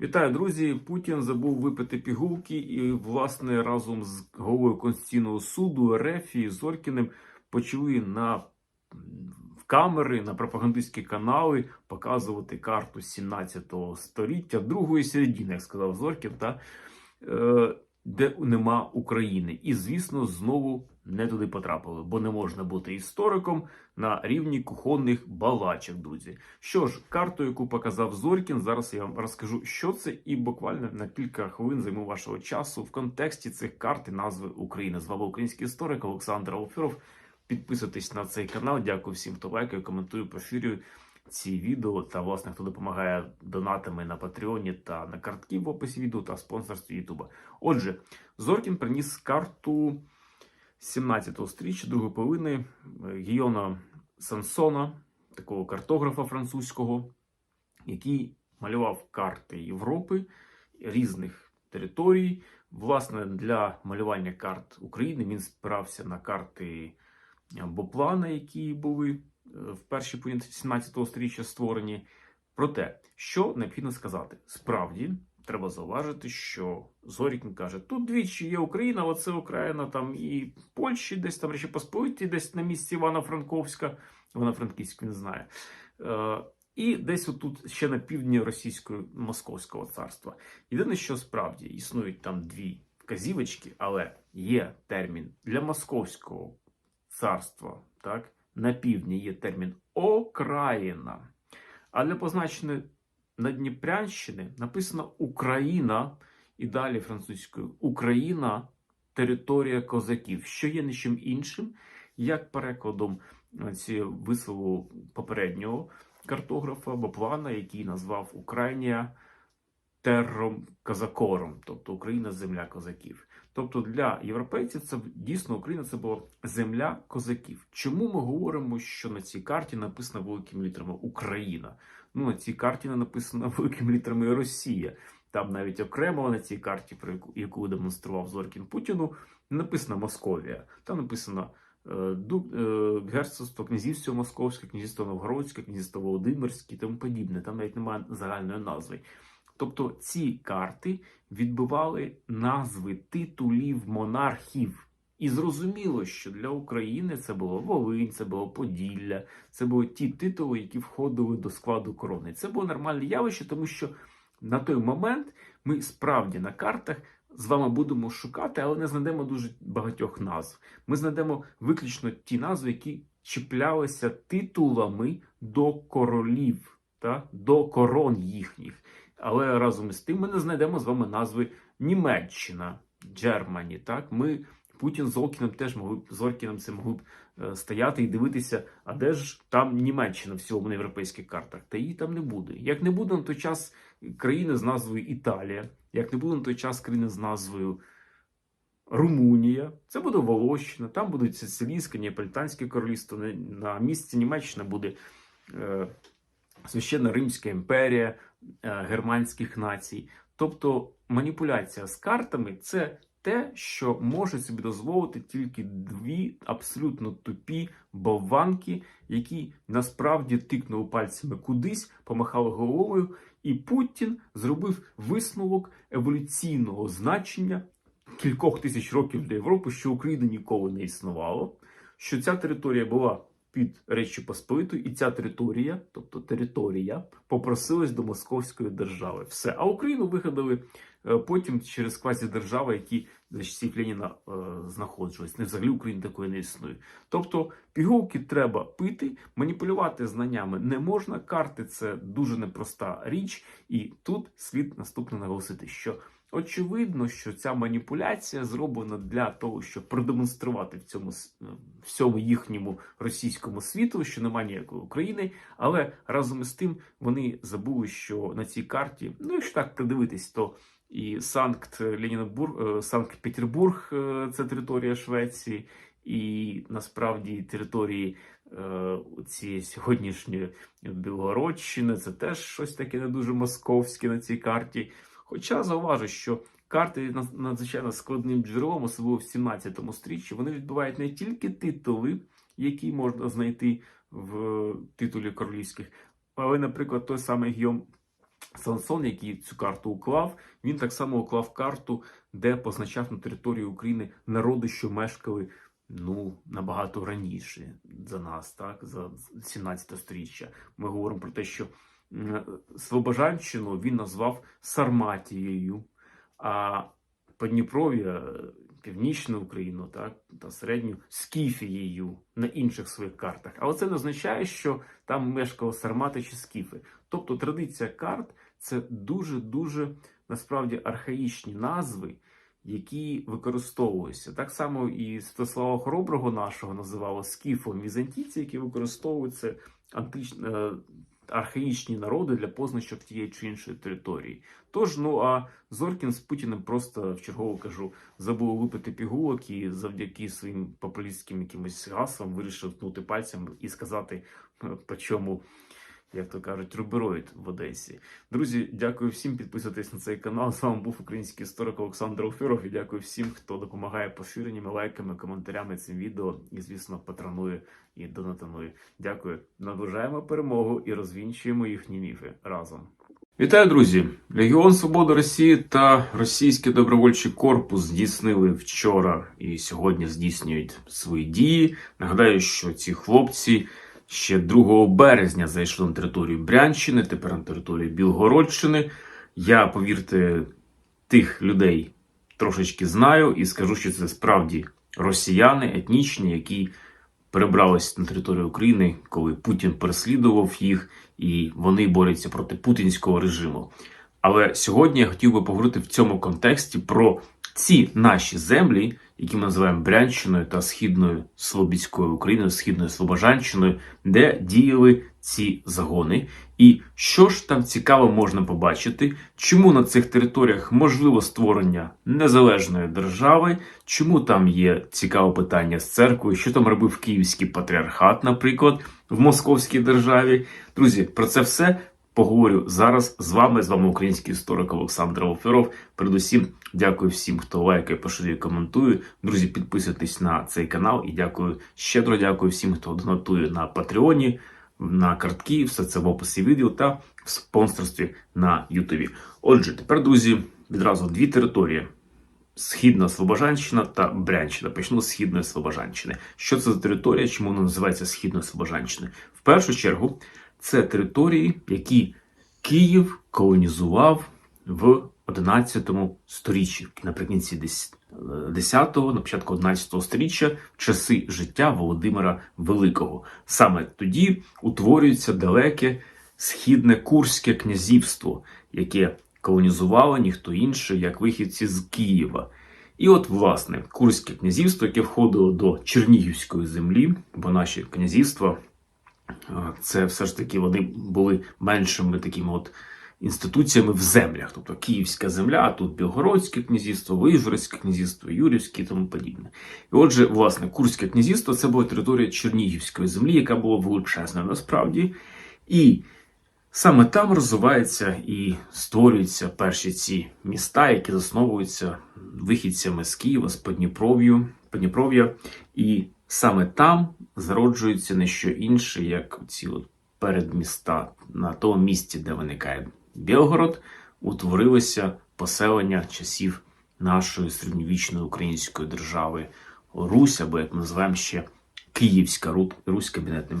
Вітаю, друзі! Путін забув випити пігулки і, власне, разом з головою Конституційного суду РФ і Зоркіним почали на камери, на пропагандистські канали показувати карту 17 століття, другої середини, як сказав Зоркін, та, е, де нема України. І, звісно, знову не туди потрапили, бо не можна бути істориком на рівні кухонних балачок, друзі. Що ж, карту, яку показав Зоркін, зараз я вам розкажу, що це, і буквально на кілька хвилин займу вашого часу в контексті цих карт і назви України. З вами український історик Олександр Алфіров. Підписуйтесь на цей канал. Дякую всім, хто лайкає, коментує, поширює ці відео та власне хто допомагає донатами на Патреоні та на картки в описі відео та спонсорстві Ютуба. Отже, Зоркін приніс карту 17-го стріччя другої половини е, Гійона Сансона, такого картографа французького, який малював карти Європи різних територій. Власне, для малювання карт України він спирався на карти Боплана, які були е, в першій половині 17 сторіччя створені. Проте, що необхідно сказати, справді треба зауважити, що Зорікін каже: тут двічі є Україна, а це Україна там і Польщі, десь там Речі Посполиті, десь на місці Івана Франковська, Івана Франківська він знає. Е, і десь отут ще на півдні російського московського царства. Єдине, що справді існують там дві вказівочки, але є термін для московського царства, так, на півдні є термін Окраїна. А для позначення Надніпрянщини написано Україна і далі французькою Україна територія козаків, що є нічим іншим, як перекладом цієї вислову попереднього картографа Боплана, який назвав Україна терром казакором, тобто Україна земля козаків. Тобто для європейців це дійсно Україна це була земля козаків. Чому ми говоримо, що на цій карті написано великими літерами Україна? Ну на цій карті не написано великими літерами Росія. Там навіть окремо на цій карті, про яку, яку демонстрував Зоркін Путіну, написано Московія. Там написано е, е, герцогство, князівство Московське, князівство Новгородське, князівство Володимирське і тому подібне. Там навіть немає загальної назви. Тобто ці карти відбивали назви титулів монархів. І зрозуміло, що для України це було Волинь, це було Поділля, це були ті титули, які входили до складу корони. Це було нормальне явище, тому що на той момент ми справді на картах з вами будемо шукати, але не знайдемо дуже багатьох назв. Ми знайдемо виключно ті назви, які чіплялися титулами до королів, та, до корон їхніх. Але разом із тим ми не знайдемо з вами назви Німеччина, Джермані. Так, ми Путін з Олкіном теж могли б з Оркіном це могли б е, стояти і дивитися, а де ж там Німеччина в цілому на європейських картах? Та її там не буде. Як не буде на той час країни з назвою Італія, як не буде на той час країни з назвою Румунія, це буде Волощина, там будуть Сицилійське, Неаполітанське королівство, на місці Німеччина буде. Е, Священна Римська імперія е, германських націй. Тобто маніпуляція з картами це те, що може собі дозволити тільки дві абсолютно тупі болванки, які насправді тикнули пальцями кудись, помахали головою, і Путін зробив висновок еволюційного значення кількох тисяч років для Європи, що Україна ніколи не існувало, що ця територія була під Речі Посполитою, і ця територія, тобто територія, попросилась до Московської держави. Все. А Україну вигадали е, потім через квазідержави, які за часів Леніна е, знаходжувались. Не взагалі України такої не існує. Тобто пігулки треба пити, маніпулювати знаннями не можна. Карти це дуже непроста річ, і тут слід наступне наголосити, що. Очевидно, що ця маніпуляція зроблена для того, щоб продемонструвати в цьому всьому їхньому російському світу, що немає ніякої України, але разом із тим вони забули, що на цій карті, ну якщо так придивитись, то і Санкт Ленінбург, Санкт Петербург е, це територія Швеції, і насправді території е, цієї сьогоднішньої Білгородщини це теж щось таке не дуже московське на цій карті. Хоча зауважу, що карти надзвичайно складним джерелом, особливо в 17 стріччі, вони відбувають не тільки титули, які можна знайти в титулі королівських, але, наприклад, той самий Гіом Сансон, який цю карту уклав, він так само уклав карту, де позначав на території України народи, що мешкали ну набагато раніше за нас, так за 17 сторіччя. Ми говоримо про те, що Слобожанщину він назвав Сарматією, а Подніпров'я, Північну Україну, так та середню Скіфією на інших своїх картах. Але це не означає, що там мешкали сармати чи скіфи. Тобто традиція карт це дуже дуже насправді архаїчні назви, які використовуються. Так само і Святослава Хороброго нашого називало скіфом візантійці, які використовуються антич... архаїчні народи для позначок тієї чи іншої території. Тож, ну а Зоркін з Путіним просто в чергово кажу, забув випити пігулок і завдяки своїм популістським якимось гаслам вирішив тнути пальцем і сказати, по чому, як то кажуть, рубероїд в Одесі. Друзі, дякую всім, підписуйтесь на цей канал. З вами був український історик Олександр Офіров. І дякую всім, хто допомагає поширеннями, лайками, коментарями цим відео і, звісно, патронує і донатонує. Дякую. Наближаємо перемогу і розвінчуємо їхні міфи разом. Вітаю, друзі! Легіон Свободи Росії та Російський добровольчий корпус здійснили вчора і сьогодні здійснюють свої дії. Нагадаю, що ці хлопці ще 2 березня зайшли на територію Брянщини, тепер на територію Білгородщини. Я, повірте, тих людей трошечки знаю і скажу, що це справді росіяни етнічні, які перебрались на територію України, коли Путін переслідував їх, і вони борються проти путінського режиму. Але сьогодні я хотів би поговорити в цьому контексті про ці наші землі, які ми називаємо Брянщиною та Східною Слобідською Україною, Східною Слобожанщиною, де діяли ці загони. І що ж там цікаво можна побачити, чому на цих територіях можливо створення незалежної держави, чому там є цікаве питання з церквою, що там робив Київський патріархат, наприклад, в Московській державі. Друзі, про це все поговорю зараз з вами. З вами український історик Олександр Волферов. Передусім, дякую всім, хто лайкає, поширює, коментує. Друзі, підписуйтесь на цей канал і дякую щедро дякую всім, хто донатує на Патреоні, на картки, все це в описі відео та в спонсорстві на Ютубі. Отже, тепер, друзі, відразу дві території. Східна Слобожанщина та Брянщина. Почну з Східної Слобожанщини. Що це за територія? Чому вона називається Східною Слобожанщиною? В першу чергу, це території, які Київ колонізував в 11 сторіччі, наприкінці 10-го, на початку 11 сторіччя, в часи життя Володимира Великого. Саме тоді утворюється далеке східне Курське князівство, яке колонізувало ніхто інший, як вихідці з Києва. І от, власне, Курське князівство, яке входило до Чернігівської землі, бо наші князівства, це все ж таки вони були меншими такими от інституціями в землях. Тобто Київська земля, а тут Білгородське князівство, Вижгородське князівство, Юрівське і тому подібне. І отже, власне, Курське князівство це була територія Чернігівської землі, яка була величезною насправді. І Саме там розвиваються і створюються перші ці міста, які засновуються вихідцями з Києва, з Подніпров'ю, Подніпров'я. І саме там зароджується не що інше, як ці от передміста. На тому місці, де виникає Білгород, утворилося поселення часів нашої середньовічної української держави Русь, або як ми називаємо ще Київська Русь кабінетним